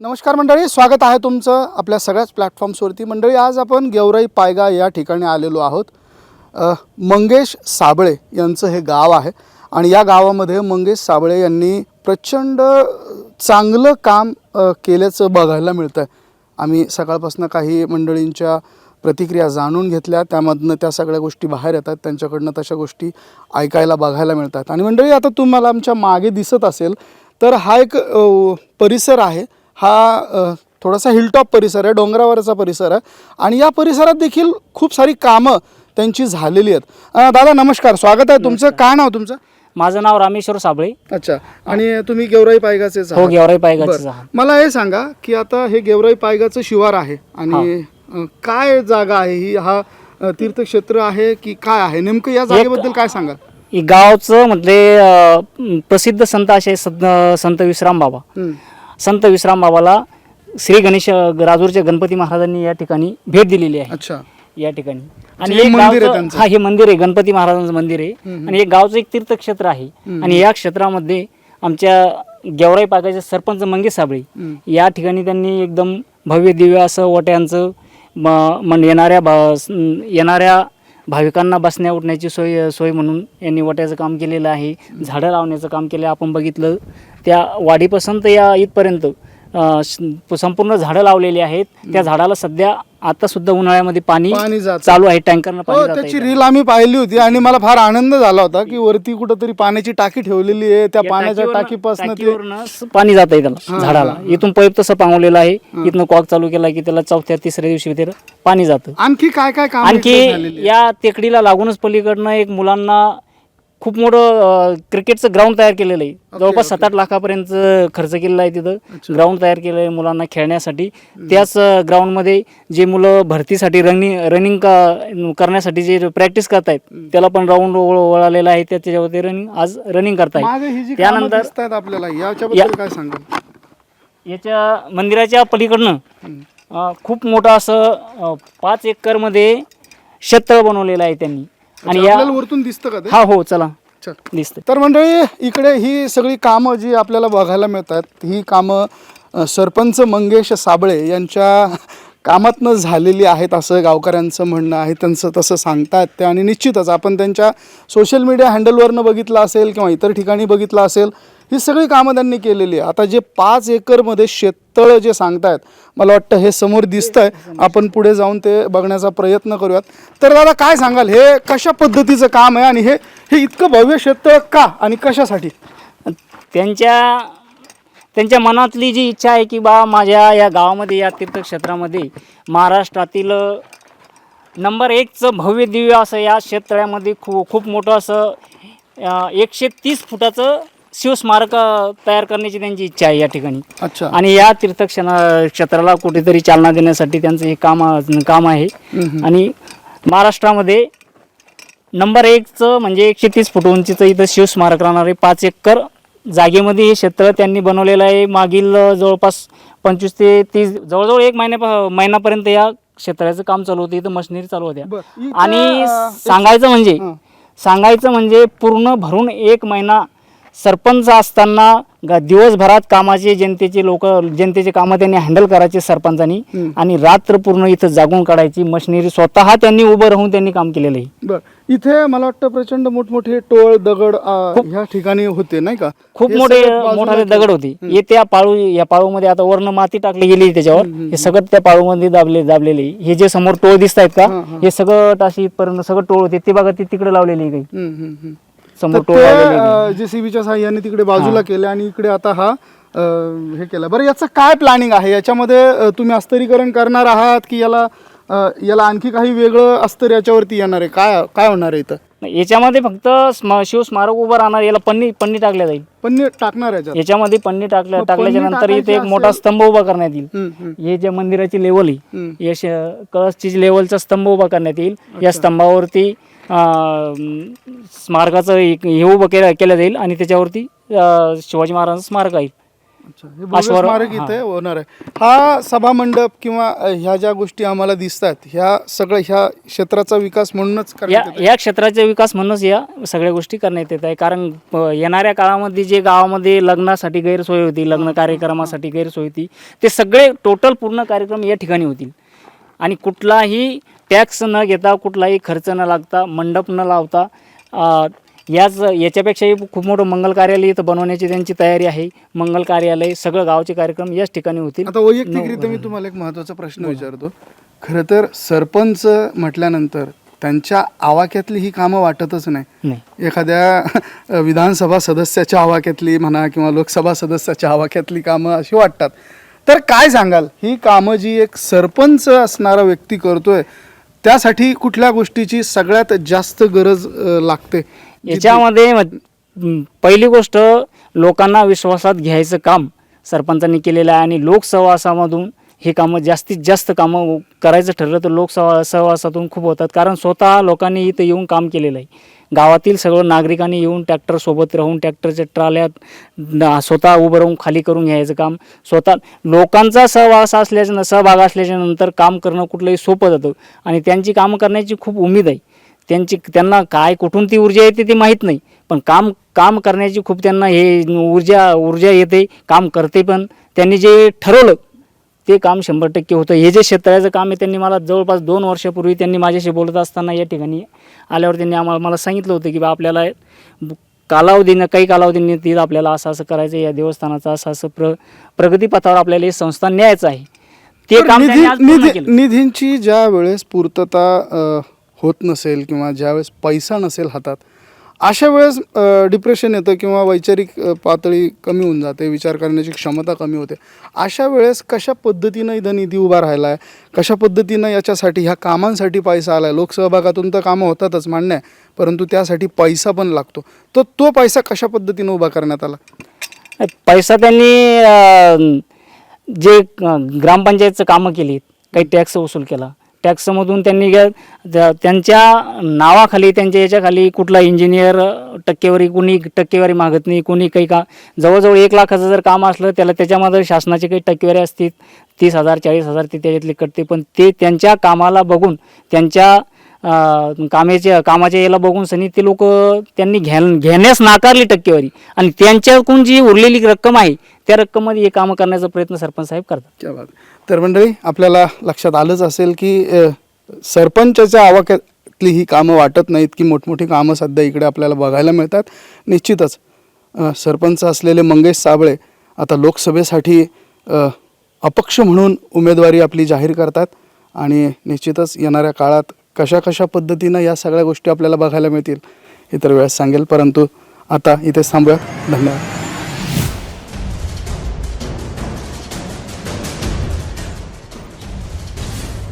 नमस्कार मंडळी स्वागत आहे तुमचं आपल्या सगळ्याच प्लॅटफॉर्म्सवरती मंडळी आज आपण गेवराई पायगा या ठिकाणी आलेलो आहोत. मंगेश साबळे यांचं हे गाव आहे आणि या गावामध्ये मंगेश साबळे यांनी प्रचंड चांगलं काम केल्याचं बघायला मिळतं आहे आम्ही सकाळपासून काही मंडळींच्या प्रतिक्रिया जाणून घेतल्या त्यामधनं त्या सगळ्या गोष्टी बाहेर येतात त्यांच्याकडनं तशा गोष्टी ऐकायला बघायला मिळतात. आणि मंडळी आता तुम्हाला आमच्या मागे दिसत असेल तर हा एक परिसर आहे. हा थोडासा हिलटॉप परिसर आहे डोंगरावरचा परिसर आहे. आणि या परिसरात देखील खूप सारी कामं त्यांची झालेली आहेत. दादा नमस्कार. स्वागत आहे तुमचं. काय नाव तुमचं? माझं नाव रामेश्वर साबळे. अच्छा. आणि तुम्ही गेवराई पायगाचेच हो. गेवराई पायगाचं. मला हे सांगा की आता हे गेवराई पायगाचं शिवार आहे आणि काय जागा आहे ही? हा तीर्थक्षेत्र आहे की काय आहे? नेमकं या जागेबद्दल काय सांगाल? हे गावचं म्हटले प्रसिद्ध संत असे संत संत विश्राम बाबा हं. संत विश्राम बाबाला श्री गणेश राजूरच्या गणपती महाराजांनी या ठिकाणी भेट दिलेली आहे. अच्छा. या ठिकाणी. म्हणजे आणि हे एक गावचं-? हा हे मंदिर आहे गणपती महाराजांचं मंदिर आहे. आणि हे गावचं एक तीर्थक्षेत्र आहे. आणि या क्षेत्रामध्ये आमच्या गेवराई पाकाचे सरपंच मंगेश साबळे. या ठिकाणी त्यांनी एकदम भव्य दिव्य असं वट्यांचं येणाऱ्या येणाऱ्या भाविकांना बसण्या उठण्याची सोय सोय म्हणून यांनी वट्याचं काम केलेलं आहे. झाडं लावण्याचं काम केलं. आपण बघितलं त्या वाडीपासून तर या इथपर्यंत संपूर्ण झाडं लावलेली आहेत. त्या झाडाला सध्या आता सुद्धा उन्हाळ्यामध्ये पाणी पाणी जात. चालू आहे टँकरनं हो पाणी त्याची रील आम्ही पाहिली होती आणि मला फार आनंद झाला होता की वरती कुठंतरी पाण्याची टाकी ठेवलेली आहे. त्या पाण्याच्या टाकीपासून ते पाणी जात आहे त्याला झाडाला. इथून पाईप तसं पांगवलेलं आहे. इथनं कॉक चालू केला की त्याला चौथ्या तिसऱ्या दिवशी ते पाणी जातं. आणखी काय काय काम आणखी? या टेकडीला लागूनच पलीकडनं एक मुलांना खूप मोठं क्रिकेटचं ग्राउंड तयार केलेलं आहे. जवळपास सात आठ लाखापर्यंत खर्च केलेला आहे तिथं. ग्राउंड तयार केलं आहे मुलांना खेळण्यासाठी. त्याच ग्राउंडमध्ये जे मुलं भरतीसाठी रनिंग रनिंग करण्यासाठी जे प्रॅक्टिस करतायत त्याला पण राऊंड वळालेला आहे. त्या- त्याच्यावरती रनिंग आज रनिंग करतायत. त्यानंतर- आपल्याला याच्या मंदिराच्या पलीकडनं खूप मोठं असं पाच एकरमध्ये शेततळ बनवलेलं आहे त्यांनी. आणि या आपल्याला वरतून दिसतं का ते? हा हो चला. चल. दिसतं तर मंडळी इकडे ही सगळी कामं जी आपल्याला बघायला मिळतात ही कामं अ, सरपंच मंगेश साबळे यांच्या कामातनं झालेली आहेत असं गावकऱ्यांचं म्हणणं आहे. त्यांचं तसं सांगतात ते आणि निश्चितच आपण त्यांच्या सोशल मीडिया हँडलवरनं बघितलं असेल किंवा इतर ठिकाणी बघितलं असेल ही सगळी कामं त्यांनी केलेली आहे. आता जे पाच एकरमध्ये शेततळं जे सांगतायत मला वाटतं हे समोर दिसतंय. आपण पुढे जाऊन ते बघण्याचा प्रयत्न करूयात. तर दादा काय सांगाल? हे कशा पद्धतीचं काम आहे आणि हे हे इतकं भव्य शेततळ का आणि कशासाठी? त्यांच्या त्यांच्या मनातली जी इच्छा आहे की बा माझ्या या गावामध्ये या तीर्थक्षेत्रामध्ये महाराष्ट्रातील नंबर एकचं भव्य दिव्य असं या शेततळ्यामध्ये खू खूप मोठं असं एकशे तीस फुटाचं शिवस्मारक तयार करण्याची त्यांची इच्छा आहे या ठिकाणी. अच्छा. आणि या तीर्थक्षण क्षेत्राला कुठेतरी चालना देण्यासाठी त्यांचं हे काम काम आहे. आणि महाराष्ट्रामध्ये नंबर एकचं म्हणजे एकशे तीस फूट उंचीचं इथं शिवस्मारक राहणार आहे पाच एकर जागेमध्ये हे क्षेत्र त्यांनी बनवलेलं आहे. मागील जवळपास पंचवीस ते तीस जवळजवळ एक महिन्या महिन्यापर्यंत या क्षेत्राचं काम चालू होतं. इथं मशिनरी चालू होत्या. आणि सांगायचं म्हणजे. सांगायचं म्हणजे पूर्ण भरून एक महिना सरपंच असताना ग- दिवसभरात कामाचे जनतेचे लोक जनतेचे कामं त्यांनी हँडल करायचे सरपंचांनी. आणि रात्र पूर्ण इथं जागून काढायची. मशिनरी स्वतः त्यांनी उभं राहून त्यांनी काम केलेलं आहे. बर. इथे मला वाटतं प्रचंड मोठमोठे टोळ दगड अ, ह्या ठिकाणी होते नाही का? खूप हे मोठे सगळं बाजूला मोठाले ठेवून- दगड होते. हे त्या पाळू या पाळूमध्ये आता वर्ण माती टाकली गेली त्याच्यावर. हे सगळं त्या पाळूमध्ये दाबले दाबलेले आहे. हे जे समोर टोळ दिसत आहेत का? हं, सगळं टाशी इथपर्यंत सगळं टोळ होते. ते बघा ते तिकडे लावलेली आहे काही. हम्म, हम्म, हम्म. समोर आहे. जेसीबीच्या साह्याने तिकडे बाजूला केले आणि इकडे आता हा अ, हे केलं. बरं याचं काय प्लॅनिंग आहे? याच्यामध्ये अ, तुम्ही अस्तरीकरण करणार आहात की याला अ, याला आणखी काही वेगळं अस्तर याच्यावरती येणार आहे? काय काय होणार आहे इथं? याच्यामध्ये फक्त स्म- शिव स्मारक उभं राहणार याला पन्नी पन्नी टाकल्या जाईल. पण टाकणार याच्यात? याच्यामध्ये पन्नी टाकल्या मग टाकल्याच्या पन्नी नंतर इथे एक मोठा असेल- स्तंभ उभा करण्यात येईल. हम्म, हम्म, हे जे मंदिराची लेवल आहे हम्म. या श- कळसची लेवलचा स्तंभ उभा करण्यात येईल या स्तंभावरती स्मारकाचं एक हे उभं केलं केलं जाईल आणि त्याच्यावरती शिवाजी महाराजांचं स्मारक आहे. अच्छा हे भव्य आश्वर- स्मारक इथे होणार आहे. हा सभा मंडप किंवा अ, ह्या ज्या गोष्टी आम्हाला दिसतात ह्या सगळं ह्या क्षेत्राचा विकास म्हणूनच या करण्यात येतोय. या क्षेत्राचा विकास म्हणूनच या सगळ्या गोष्टी करण्यात येत आहे. कारण प- येणाऱ्या काळामध्ये जे गावामध्ये लग्नासाठी गैरसोय होती लग्न कार्यक्रमासाठी गैरसोय होती ते सगळे टोटल पूर्ण कार्यक्रम या ठिकाणी होतील. आणि कुठलाही टॅक्स न घेता कुठलाही खर्च न लागता मंडप न लावता याच याच्यापेक्षाही खूप मोठं मंगल कार्यालय इथं बनवण्याची त्यांची तयारी आहे. मंगल कार्यालय सगळं गावचे कार्यक्रम याच ठिकाणी होतील. आता वैयक्तिकरित्या मी तुम्हाला एक महत्त्वाचा प्रश्न विचारतो. खरं तर सरपंच म्हटल्यानंतर त्यांच्या आवाक्यातली ही कामं वाटतच नाही. एखाद्या विधानसभा सदस्याच्या आवाक्यातली म्हणा किंवा लोकसभा सदस्याच्या आवाक्यातली कामं अशी वाटतात. तर काय सांगाल? ही कामं जी एक सरपंच असणारा व्यक्ती करतोय त्यासाठी कुठल्या गोष्टीची सगळ्यात जास्त गरज अ, लागते? याच्यामध्ये म- पहिली गोष्ट लोकांना विश्वासात घ्यायचं काम सरपंचांनी केलेलं आहे आणि लोकसहवासामधून हे कामं जास्तीत जास्त कामं करायचं ठरलं तर लोकसहवा सहवासातून खूप होतात. कारण स्वतः लोकांनी इथं येऊन काम केलेलं आहे. गावातील सगळं नागरिकांनी येऊन ट्रॅक्टरसोबत राहून ट्रॅक्टरच्या ट्राल्यात स्वतः उभं राहून खाली करून घ्यायचं काम. स्वतः लोकांचा सहवास असल्याच्या सहभाग असल्याच्या नंतर काम करणं कुठलंही सोपं जातं. आणि त्यांची कामं करण्याची खूप उमेद आहे. त्यांची त्यांना काय कुठून ती ऊर्जा येते ते माहीत नाही. पण काम काम करण्याची खूप त्यांना हे ऊर्जा ऊर्जा येते काम करते पण. त्यांनी जे ठरवलं ते काम शंभर टक्के होतं हे जे शेतकऱ्याचं काम आहे त्यांनी मला जवळपास दोन वर्षापूर्वी त्यांनी माझ्याशी बोलत असताना या ठिकाणी आल्यावर त्यांनी आम्हाला मला सांगितलं होतं की बा आपल्याला कालावधीनं काही कालावधीने ती आपल्याला असं असं करायचं आहे, या देवस्थानाचं असं असं प्र प्रगतीपथावर आपल्याला हे संस्थान न्यायचं आहे ते काम. निधींची ज्या वेळेस पूर्तता होत नसेल किंवा ज्या वेळेस पैसा नसेल हातात अशा वेळेस डिप्रेशन येतं किंवा वैचारिक पातळी कमी होऊन जाते विचार करण्याची क्षमता कमी होते. अशा वेळेस कशा पद्धतीनं इथं निधी उभा राहिला आहे कशा पद्धतीनं याच्यासाठी ह्या कामांसाठी पैसा आला आहे लोकसहभागातून तर कामं होतातच मान्य आहे. परंतु त्यासाठी पैसा पण लागतो. तर तो पैसा कशा पद्धतीनं उभा करण्यात आला? पैसा त्यांनी जे ग्रामपंचायतचं कामं केली काही टॅक्स वसूल केला टॅक्समधून त्यांनी गे- त्यांच्या नावाखाली त्यांच्या याच्याखाली कुठला इंजिनियर टक्केवारी कुणी टक्केवारी मागत नाही कुणी काही का जवळजवळ एक लाखाचं जर काम असलं त्याला त्याच्यामध्ये शासनाची काही टक्केवारी असतील तीस हजार चाळीस हजार ते त्याच्यातले कटते पण ते त्यांच्या कामाला बघून त्यांच्या अं, कामाच्या कामाच्या याला बघून सनी ते लोक त्यांनी घ्या घेण्यास नाकारली टक्केवारी. आणि त्यांच्याकडून जी उरलेली रक्कम आहे त्या रक्कममध्ये हे कामं करण्याचा प्रयत्न सरपंच साहेब करतात. तर मंडळी आपल्याला लक्षात आलंच असेल की सरपंचाच्या आवाक्यातली ही कामं वाटत नाहीत की मोठमोठी कामं सध्या इकडे आपल्याला बघायला मिळतात. निश्चितच सरपंच असलेले मंगेश साबळे आता लोकसभेसाठी अपक्ष म्हणून उमेदवारी आपली जाहीर करतात. आणि निश्चितच येणाऱ्या काळात कशा कशा पद्धतीनं या सगळ्या गोष्टी आपल्याला बघायला मिळतील इतर वेळेस सांगेल. परंतु आता इथे थांबूया. धन्यवाद.